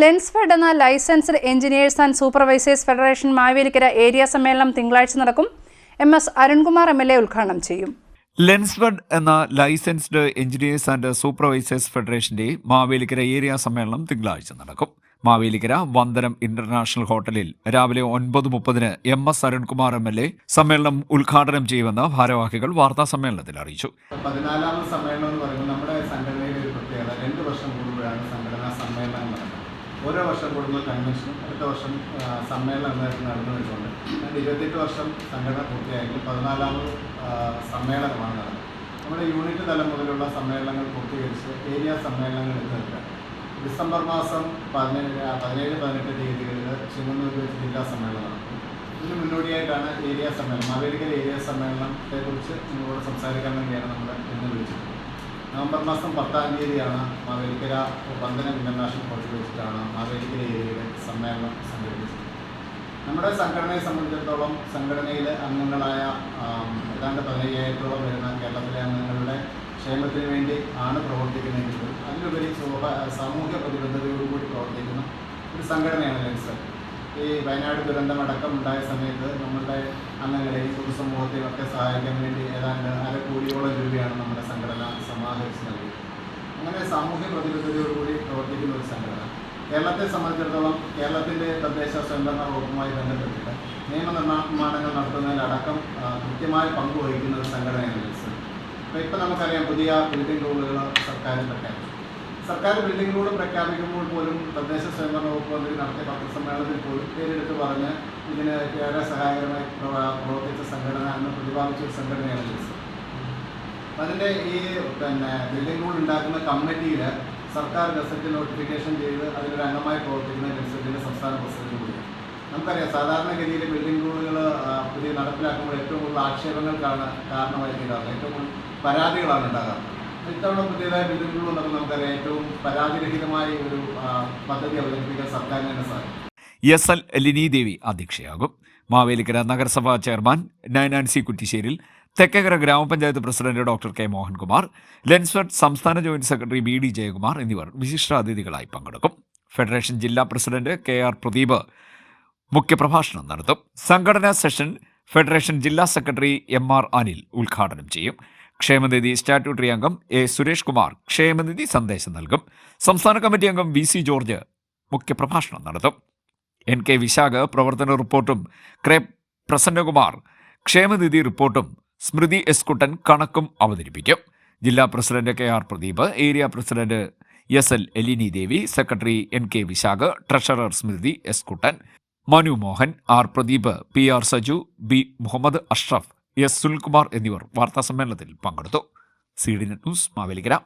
ലെൻസ്ഫെഡ് എന്ന licensed engineers and supervisors federation Mavelikara area സമ്മേളനം തിങ്കളാഴ്ച നടക്കും. M S Arunkumar M L A ഉദ്ഘാടനം ചെയ്യും. ലെൻസ്ഫെഡ് എന്ന ലൈസൻസ്ഡ് എഞ്ചിനീയേഴ്സ് ആൻഡ് സൂപ്പർവൈസേഴ്സ് ഫെഡറേഷന്റെ മാവേലിക്കര ഏരിയ സമ്മേളനം തിങ്കളാഴ്ച നടക്കും. മാവേലിക്കര വന്ദനം ഇന്റർനാഷണൽ ഹോട്ടലിൽ രാവിലെ ഒൻപത് മുപ്പതിന് M S Arunkumar M L A സമ്മേളനം ഉദ്ഘാടനം ചെയ്യുമെന്ന് ഭാരവാഹികൾ വാർത്താ സമ്മേളനത്തിൽ അറിയിച്ചു. പതിനാലാമത് സമ്മേളനം എന്ന് പറയുമ്പോൾ നമ്മുടെ സംഘടനയുടെ ഒരു പ്രത്യേകത. രണ്ട് വർഷം കൂടുമ്പോഴാണ് സംഘടനാ സമ്മേളനം നടക്കുന്നത്. ഓരോ വർഷം കൂടുന്ന കൺവെൻഷനും അടുത്ത വർഷം സമ്മേളനം എന്നായിട്ട് നടന്നു വരുന്നുണ്ട് അതിന്റെ ഇരുപത്തെട്ട് വർഷം സംഘടന പൂർത്തിയായെങ്കിൽ പതിനാലാമത് സമ്മേളനമാണ് നടന്നത്. നമ്മുടെ യൂണിറ്റ് തലം മുതലുള്ള സമ്മേളനങ്ങൾ പൂർത്തീകരിച്ച് ഏരിയ സമ്മേളനങ്ങൾ എത്തുന്നില്ല ഡിസംബർ മാസം പതിനേഴ് പതിനേഴ് പതിനെട്ട് തീയതികളിൽ ചിങ്ങന്നൂർ ജില്ലാ സമ്മേളനം നടക്കും. ഇതിന് മുന്നോടിയായിട്ടാണ് ഏരിയ സമ്മേളനം മാവേലിക്കൽ ഏരിയ സമ്മേളനത്തെക്കുറിച്ച് നിങ്ങളോട് സംസാരിക്കാൻ വേണ്ടിയാണ് നമ്മൾ ഇന്ന് വിളിച്ചിട്ടുള്ളത് നവംബർ മാസം പത്താം തീയതിയാണ് മാവേലിക്കര ബന്ധനം ഇന്റർനാഷണൽ കോളേജിൽ വെച്ചിട്ടാണ് മാവേലിക്കര ഏരിയയിലെ സമ്മേളനം സംഘടിപ്പിച്ചത്. നമ്മുടെ സംഘടനയെ സംബന്ധിച്ചിടത്തോളം സംഘടനയിലെ അംഗങ്ങളായ ഏതാണ്ട് പതിനയ്യായിരത്തോളം വരുന്ന കേരളത്തിലെ അംഗങ്ങളുടെ ക്ഷേമത്തിന് വേണ്ടി ആണ് പ്രവർത്തിക്കുന്നതെങ്കിലും അതിലുപരി സ്വഭ സാമൂഹ്യ പ്രതിബദ്ധതയോടുകൂടി പ്രവർത്തിക്കുന്ന ഒരു സംഘടനയാണ് ലെൻസ്. ഈ വയനാട് ദുരന്തമടക്കം ഉണ്ടായ സമയത്ത് നമ്മളുടെ അംഗങ്ങളെയും പൊതുസമൂഹത്തെയും ഒക്കെ സഹായിക്കാൻ വേണ്ടി ഏതാണ്ട് അര കോടിയോളം രൂപയാണ് നമ്മുടെ സംഘടന സമാഹരിച്ച് നൽകി. അങ്ങനെ സാമൂഹ്യ പ്രതിബദ്ധതയോടുകൂടി പ്രവർത്തിക്കുന്ന ഒരു സംഘടന. കേരളത്തെ സംബന്ധിച്ചിടത്തോളം കേരളത്തിന്റെ തദ്ദേശ സ്വയംഭരണ വകുപ്പുമായി ബന്ധപ്പെട്ടിട്ട് നിയമനിർമ്മാണങ്ങൾ നടത്തുന്നതിലടക്കം കൃത്യമായ പങ്ക് വഹിക്കുന്ന ഒരു സംഘടനയാണ് ലെൻസ് അപ്പോൾ ഇപ്പം നമുക്കറിയാം പുതിയ ബിൽഡിംഗ് റൂളുകൾ സർക്കാർ പ്രഖ്യാപിച്ചു. സർക്കാർ ബിൽഡിംഗ് റൂൾ പ്രഖ്യാപിക്കുമ്പോൾ പോലും തദ്ദേശ സ്വയംഭരണ വകുപ്പ് മന്ത്രി നടത്തിയ പത്രസമ്മേളനത്തിൽ പോലും പേരെടുത്ത് പറഞ്ഞ് ഇതിന് ഏറെ സഹായകരമായി പ്രവർത്തിച്ച സംഘടന എന്ന് പ്രതിപാദിച്ച ഒരു സംഘടനയാണ് ലിസ് അതിന്റെ ഈ പിന്നെ ബിൽഡിംഗ് റൂൾ ഉണ്ടാക്കുന്ന കമ്മിറ്റിയിൽ സർക്കാർ ഗസറ്റ് നോട്ടിഫിക്കേഷൻ ചെയ്ത് അതിലൊരു അംഗമായി പ്രവർത്തിക്കുന്ന ഗസറ്റിന്റെ സംസ്ഥാന പ്രസിഡന്റ് കൂടിയാണ് നമുക്കറിയാം സാധാരണഗതിയിൽ ബിൽഡിംഗ് റൂളുകൾ പുതിയ നടപ്പിലാക്കുമ്പോൾ ഏറ്റവും കൂടുതൽ ആക്ഷേപങ്ങൾക്കാണ് കാരണമായി തീരാറുള്ളത് ഏറ്റവും കൂടുതൽ പരാതികളാണ് ഉണ്ടാകാറ്. ഇത്തവണ പുതിയതായ ബിൽഡിംഗ് റൂൾ എന്നൊക്കെ നമുക്കറിയാം ഏറ്റവും പരാതിരഹിതമായ ഒരു പദ്ധതി അവതരിപ്പിക്കാൻ സർക്കാരിന് തന്നെ സാധിക്കും. എസ് എൽ ലിനി ദേവി അധ്യക്ഷയാകും. മാവേലിക്കര നഗരസഭാ chairman Nainancy Kuttisseril Thekkekara grama panchayat president doctor K Mohankumar Lensfed സംസ്ഥാന joint secretary B D Jayakumar എന്നിവർ വിശിഷ്ടാതിഥികളായി പങ്കെടുക്കും. ഫെഡറേഷൻ ജില്ലാ പ്രസിഡന്റ് കെ ആർ പ്രദീപ് മുഖ്യപ്രഭാഷണം നടത്തും. സംഘടനാ സെഷൻ ഫെഡറേഷൻ ജില്ലാ സെക്രട്ടറി എം ആർ അനിൽ ഉദ്ഘാടനം ചെയ്യും. ക്ഷേമനിധി സ്റ്റാറ്റ്യൂട്ടറി അംഗം എ സുരേഷ് കുമാർ ക്ഷേമനിധി സന്ദേശം നൽകും. സംസ്ഥാന കമ്മിറ്റി അംഗം വി സി ജോർജ് മുഖ്യപ്രഭാഷണം നടത്തും. എൻ കെ വിശാഖ് പ്രവർത്തന റിപ്പോർട്ടും ക്രേ പ്രസന്നകുമാർ ക്ഷേമനിധി റിപ്പോർട്ടും സ്മൃതി എസ് കുട്ടൻ കണക്കും അവതരിപ്പിക്കും. ജില്ലാ president K R Pradeep area president S L Elini Devi secretary N K Vishakh treasurer Smrithi S Kuttan Manu Mohan R Pradeep P R Saju B Muhammad Ashraf S Sulkumar എന്നിവർ വാർത്താസമ്മേളനത്തിൽ പങ്കെടുത്തു. C D news Mavelikara.